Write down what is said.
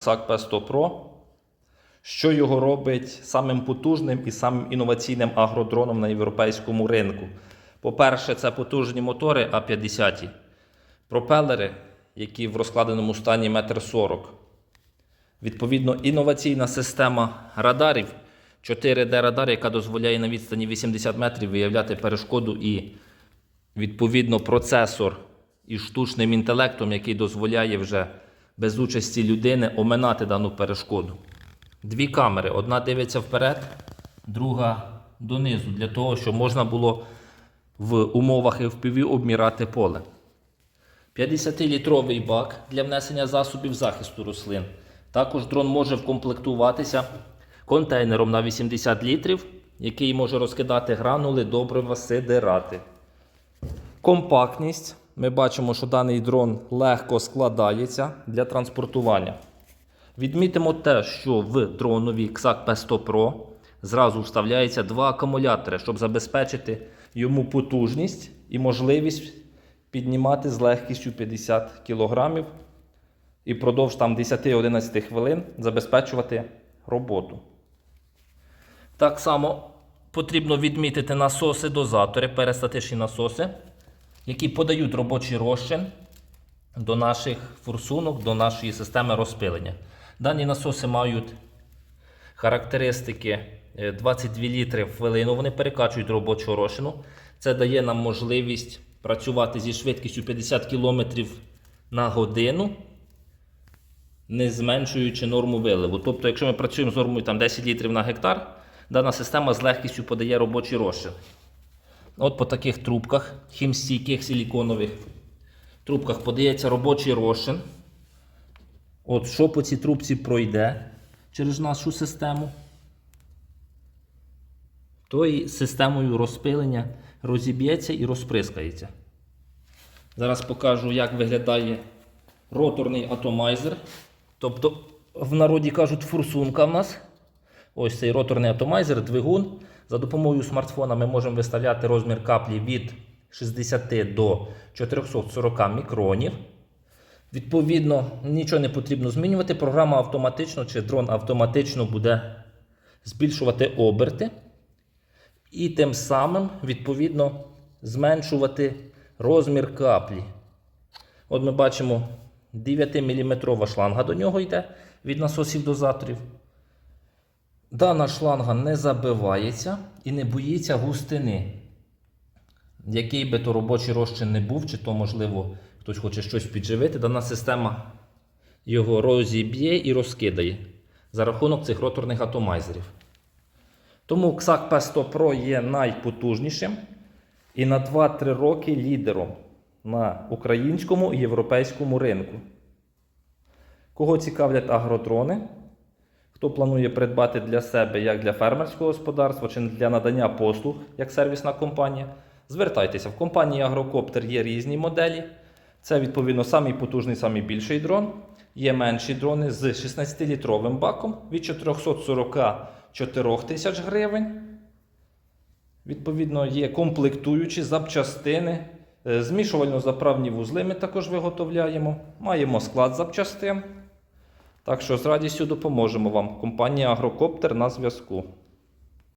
SAC P100 Pro. Що його робить самим потужним і самим інноваційним агродроном на європейському ринку? По-перше, це потужні мотори А50, пропелери, які в розкладеному стані 1,40 м. Відповідно, інноваційна система радарів 4D радар, яка дозволяє на відстані 80 метрів виявляти перешкоду і відповідно процесор із штучним інтелектом, який дозволяє вже без участі людини оминати дану перешкоду. Дві камери: одна дивиться вперед, друга донизу, для того, щоб можна було в умовах FPV обмірати поле. 50-літровий бак для внесення засобів захисту рослин. Також дрон може вкомплектуватися контейнером на 80 літрів, який може розкидати гранули, добрива, сидирати. Компактність. Ми бачимо, що даний дрон легко складається для транспортування. Відмітимо те, що в дронові XAC P100 Pro зразу вставляється два акумулятори, щоб забезпечити йому потужність і можливість піднімати з легкістю 50 кг і впродовж там 10-11 хвилин забезпечувати роботу. Так само потрібно відмітити насоси-дозатори, перистатичні насоси, які подають робочий розчин до наших форсунок, до нашої системи розпилення. Дані насоси мають характеристики е, 22 літри в хвилину. Вони перекачують робочого розчину. Це дає нам можливість працювати зі швидкістю 50 км на годину, не зменшуючи норму виливу. Тобто, якщо ми працюємо з нормою там, 10 літрів на гектар, дана система з легкістю подає робочий розчин. От по таких трубках, хімстійких силіконових трубках подається робочий розчин. От що по цій трубці пройде через нашу систему, то і системою розпилення розіб'ється і розприскається. Зараз покажу, як виглядає роторний атомайзер. Тобто, в народі кажуть, форсунка в нас. Ось цей роторний атомайзер, двигун. За допомогою смартфона ми можемо виставляти розмір каплі від 60 до 440 мікронів. Відповідно, нічого не потрібно змінювати. Програма автоматично чи дрон автоматично буде збільшувати оберти. І тим самим, відповідно, зменшувати розмір каплі. От ми бачимо 9-мм шланга до нього йде від насосів дозаторів. Дана шланга не забивається і не боїться густини. Який би то робочий розчин не був, чи то, можливо, хтось хоче щось підживити, дана система його розіб'є і розкидає за рахунок цих роторних атомайзерів. Тому XAC P100 Pro є найпотужнішим і на 2-3 роки лідером на українському і європейському ринку. Кого цікавлять агродрони? Хто планує придбати для себе як для фермерського господарства чи для надання послуг як сервісна компанія, звертайтеся. В компанії Агрокоптер є різні моделі. Це, відповідно, самий потужний, самий більший дрон. Є менші дрони з 16-літровим баком від 444 тисяч гривень. Відповідно, є комплектуючі запчастини. Е, Змішувально-заправні вузли ми також виготовляємо. Маємо склад запчастин. Так що з радістю допоможемо вам. Компанія Агрокоптер на зв'язку.